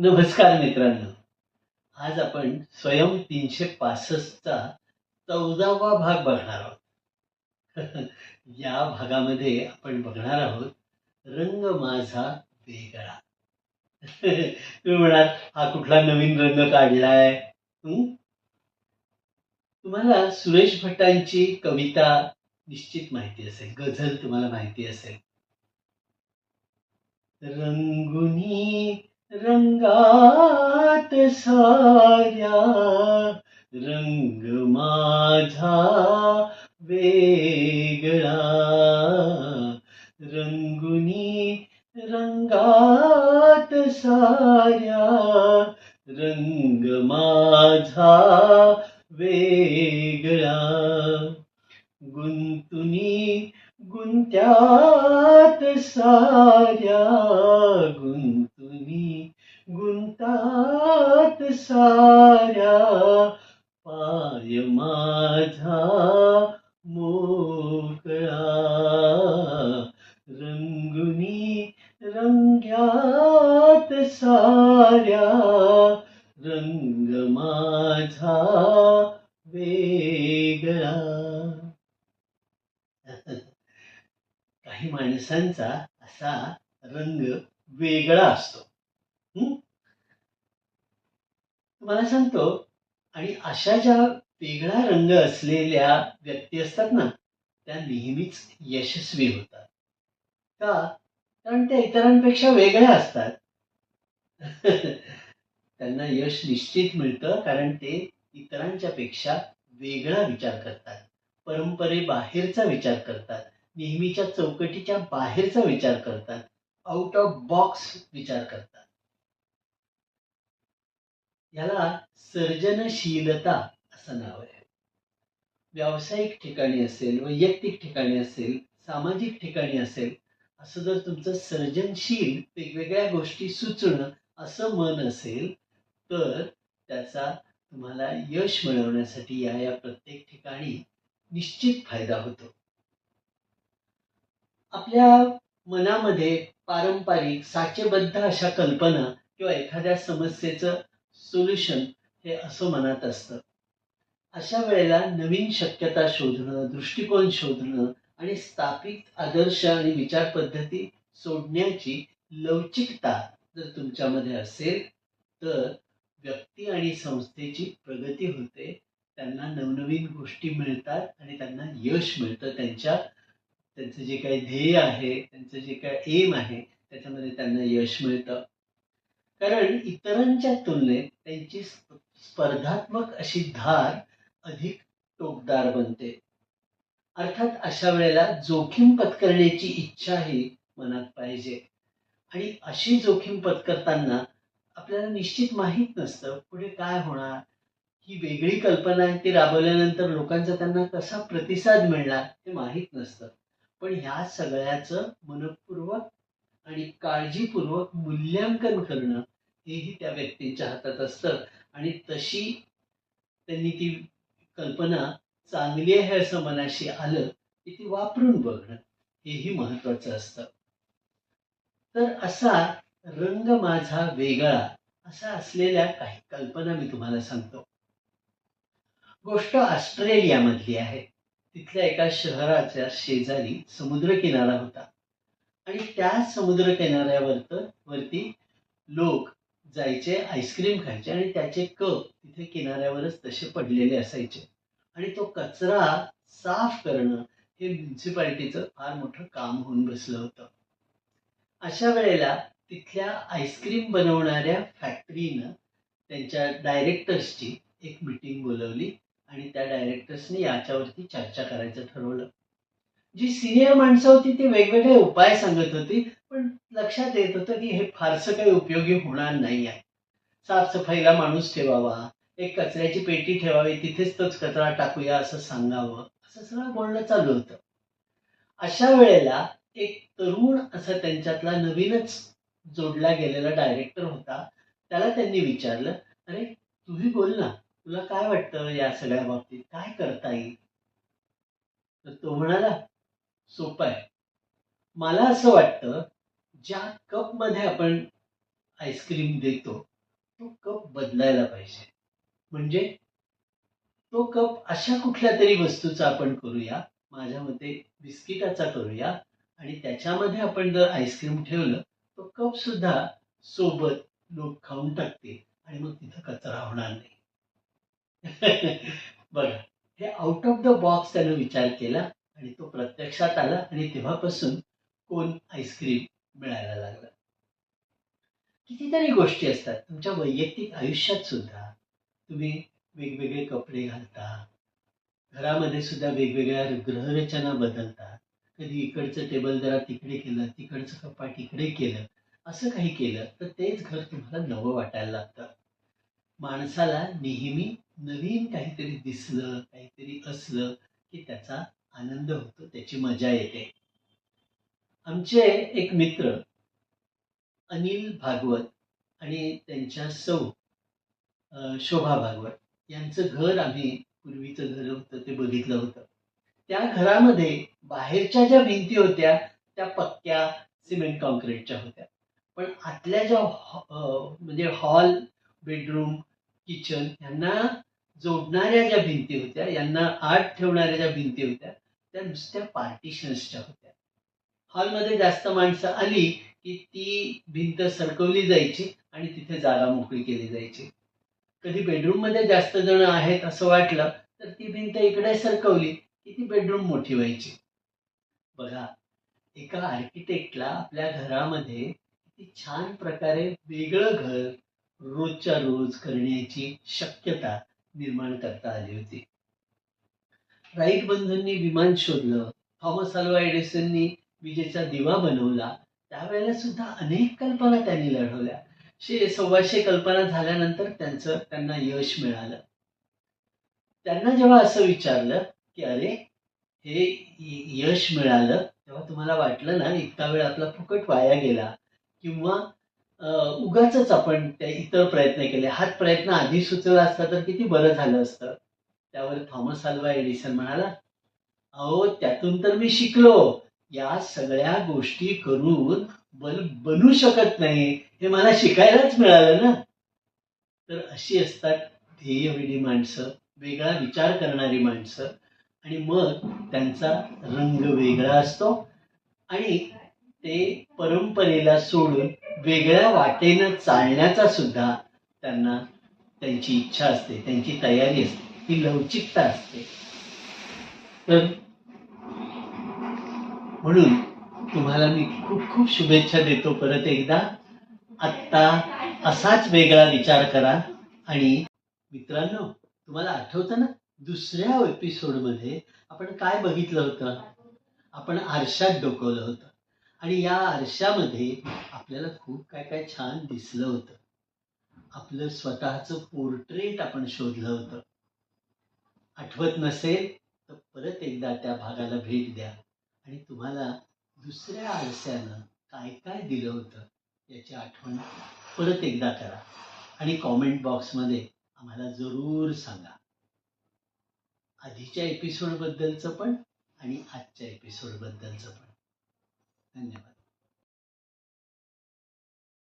नमस्कार मित्रांनो. आज आपण स्वयं तीनशे पासष्टचा चौदावा भाग बघणार आहोत. या भागामध्ये आपण बघणार आहोत रंग माझा वेगळा. तुम्ही म्हणाल हा कुठला नवीन रंग काढलाय? तुम्हाला सुरेश भटांची कविता निश्चित माहिती असेल गझल तुम्हाला माहिती असेल. रंगुनी रंगात साऱ्या रंग माझा वेगळा. रंगुनी रंगात साऱ्या रंग माझा वेगळा. गुंतुनी गुंत्यात साऱ्या पाय माझा मोकळा रंगुनी रंग्यात साऱ्या रंग माझा वेगळा. काही माणसांचा असा रंग वेगळा असतो. तुम्हाला सांगतो आणि अशा ज्या वेगळा रंग असलेल्या व्यक्ती असतात ना त्या नेहमीच यशस्वी होतात. का? कारण त्या इतरांपेक्षा वेगळ्या असतात. त्यांना यश निश्चित मिळतं कारण ते इतरांच्या पेक्षा वेगळा विचार करतात. परंपरेबाहेरचा विचार करतात. नेहमीच्या चौकटीच्या बाहेरचा विचार करतात. आउट ऑफ बॉक्स विचार करतात. याला सर्जनशीलता असं नाव आहे. व्यावसायिक ठिकाणी असेल वैयक्तिक ठिकाणी असेल सामाजिक ठिकाणी असेल असं जर तुमचं सर्जनशील वेगवेगळ्या गोष्टी सुचणं असं मन असेल तर त्याचा तुम्हाला यश मिळवण्यासाठी या या प्रत्येक ठिकाणी निश्चित फायदा होतो. आपल्या मनामध्ये पारंपरिक साचेबद्ध अशा कल्पना किंवा एखाद्या समस्येचं सोल्युशन हे असं मनात असतं. अशा वेळेला नवीन शक्यता शोधणं दृष्टिकोन शोधणं आणि स्थापित आदर्श आणि विचार पद्धती सोडण्याची लवचिकता जर तुमच्यामध्ये असेल तर व्यक्ती आणि संस्थेची प्रगती होते. त्यांना नवनवीन गोष्टी मिळतात आणि त्यांना यश मिळतं. त्यांच्या त्यांचं जे काही ध्येय आहे त्यांचं जे काही एम आहे त्याच्यामध्ये त्यांना यश मिळतं. कारण इतरांच्या तुलनेत त्यांची स्पर्धात्मक अशी धार अधिक टोकदार बनते. अर्थात अशा वेळेला जोखीम पत्करण्याची इच्छाही मनात पाहिजे. आणि अशी जोखीम पत्करताना आपल्याला निश्चित माहीत नसतं पुढे काय होणार. ही वेगळी कल्पना आहे ती राबवल्यानंतर लोकांचा त्यांना कसा प्रतिसाद मिळणार हे माहीत नसतं. पण ह्या सगळ्याचं मनपूर्वक आणि काळजीपूर्वक मूल्यांकन करणं हेही त्या व्यक्तींच्या हातात असतं. आणि तशी त्यांनी ती कल्पना चांगली आहे असं मनाशी आलं की ती वापरून बघणं हेही महत्वाचं असतं. तर असा रंग माझा वेगळा असा असलेल्या काही कल्पना मी तुम्हाला सांगतो. गोष्ट ऑस्ट्रेलियामधली आहे. तिथल्या एका शहराच्या शेजारी समुद्रकिनारा होता. आणि त्या समुद्र किनाऱ्यावर वरती लोक जायचे आईस्क्रीम खायचे आणि त्याचे कप तिथे किनाऱ्यावरच तसे पडलेले असायचे. आणि तो कचरा साफ करणं हे म्युन्सिपाल्टीचं फार मोठं काम होऊन बसलं होतं. अशा वेळेला तिथल्या आईस्क्रीम बनवणाऱ्या फॅक्टरीनं त्यांच्या डायरेक्टर्सची एक मीटिंग बोलवली आणि त्या डायरेक्टर्सनी याच्यावरती चर्चा करायचं ठरवलं. जी सिनियर माणसं होती ती वेगवेगळे उपाय सांगत होती पण लक्षात येत होतं की हे फारसं काही उपयोगी होणार नाही आहे. साफसफाईला माणूस ठेवावा एक कचऱ्याची पेटी ठेवावी तिथेच तोच कचरा टाकूया असं सांगावं असं सगळं बोलणं चालू होतं. अशा वेळेला एक तरुण असा त्यांच्यातला नवीनच जोडला गेलेला डायरेक्टर होता त्याला त्यांनी विचारलं अरे तुम्ही बोल ना तुला काय वाटतं या सगळ्या बाबतीत? काय करता येईल? तर तो म्हणाला सोपं आहे. मला असं वाटतं ज्या कपमध्ये आपण आईस्क्रीम देतो तो कप बदलायला पाहिजे. म्हणजे तो कप अशा कुठल्या तरी वस्तूचा आपण करूया माझ्या मते बिस्किटाचा करूया आणि त्याच्यामध्ये आपण जर आईस्क्रीम ठेवलं तो कप सुद्धा सोबत लोक खाऊन टाकतील आणि मग तिथं कचरा होणार नाही. बघा हे आउट ऑफ द बॉक्स त्यानं विचार केला. आणि तो प्रत्यक्षात आला आणि तेव्हापासून कोण आईस्क्रीम मिळायला लागला. कितीतरी गोष्टी असतात. तुमच्या वैयक्तिक आयुष्यात सुद्धा तुम्ही वेगवेगळे कपडे घालता. घरामध्ये सुद्धा वेगवेगळ्या ग्रहरचना बदलता. कधी इकडचं टेबल जरा तिकडे केलं तिकडचं कपाट इकडे केलं असं काही केलं तर तेच घर तुम्हाला नवं वाटायला लागतं. माणसाला नेहमी नवीन काहीतरी दिसलं काहीतरी असलं की त्याचा आनंद होतो त्याची मजा येते. आमचे एक मित्र अनिल भागवत आणि त्यांच्या सौ शोभा भागवत यांचं घर आम्ही पूर्वीचं घर होतं ते बघितलं होतं. त्या घरामध्ये बाहेरच्या ज्या भिंती होत्या त्या पक्क्या सिमेंट कॉन्क्रीटच्या होत्या. पण आतल्या ज्या म्हणजे हॉल बेडरूम किचन यांना जोडणाऱ्या ज्या भिंती होत्या यांना आत ठेवणाऱ्या ज्या भिंती होत्या त्या नुसत्या पार्टिशन्सच्या होत्या. हॉलमध्ये जास्त माणसं आली की ती भिंत सरकवली जायची आणि तिथे जागा मोकळी केली जायची. कधी बेडरूममध्ये जास्त जण आहेत असं वाटलं तर ती भिंत इकडे सरकवली की ती बेडरूम मोठी व्हायची. बघा एका आर्किटेक्टला आपल्या घरामध्ये किती छान प्रकारे वेगळं घर रोजच्या रोज करण्याची शक्यता निर्माण करता आली होती. राईट बंधूंनी विमान शोधलं थॉमस अल्वा एडिसननी विजेचा दिवा बनवला त्यावेळेला सुद्धा अनेक कल्पना त्यांनी लढवल्या. शे सव्वाशे कल्पना झाल्यानंतर त्यांचं त्यांना यश मिळालं. त्यांना जेव्हा असं विचारलं की अरे हे यश मिळालं तेव्हा तुम्हाला वाटलं ना इतका वेळ आपला फुकट वाया गेला. किंवा उगाच आपण त्या इतर प्रयत्न केले. हाच प्रयत्न आधी सुचला असता तर किती बरं झालं असतं. त्यावर थॉमस अल्वा एडिसन म्हणाला अहो त्यातून तर मी शिकलो. या सगळ्या गोष्टी करून बल्ब बनू शकत नाही. हे मला शिकायलाच मिळालं ना. तर अशी असतात ध्येयवेडी माणसं वेगळा विचार करणारी माणसं. आणि मग त्यांचा रंग वेगळा असतो आणि ते परंपरेला सोडून वेगळ्या वाटेनं चालण्याचा सुद्धा त्यांना त्यांची इच्छा असते त्यांची तयारी असते. ती लवचिकता असते. तर म्हणून तुम्हाला मी खूप खूप शुभेच्छा देतो. परत एकदा आत्ता असाच वेगळा विचार करा. आणि मित्रांनो तुम्हाला आठवतं ना दुसऱ्या एपिसोडमध्ये आपण काय बघितलं होतं? आपण आरशात डोकवलं होतं. आणि या आरशामध्ये आपल्याला खूप काय काय छान दिसलं होतं. आपलं स्वतःचं पोर्ट्रेट आपण शोधलं होतं. आठवत नसेल तर परत एकदा त्या भागाला भेट द्या. आणि तुम्हाला दुसऱ्या आरशानं काय काय दिलं होतं याची आठवण परत एकदा करा. आणि कॉमेंट बॉक्समध्ये आम्हाला जरूर सांगा. आधीच्या एपिसोडबद्दलचं पण आणि आजच्या एपिसोडबद्दलचं पण. धन्यवाद.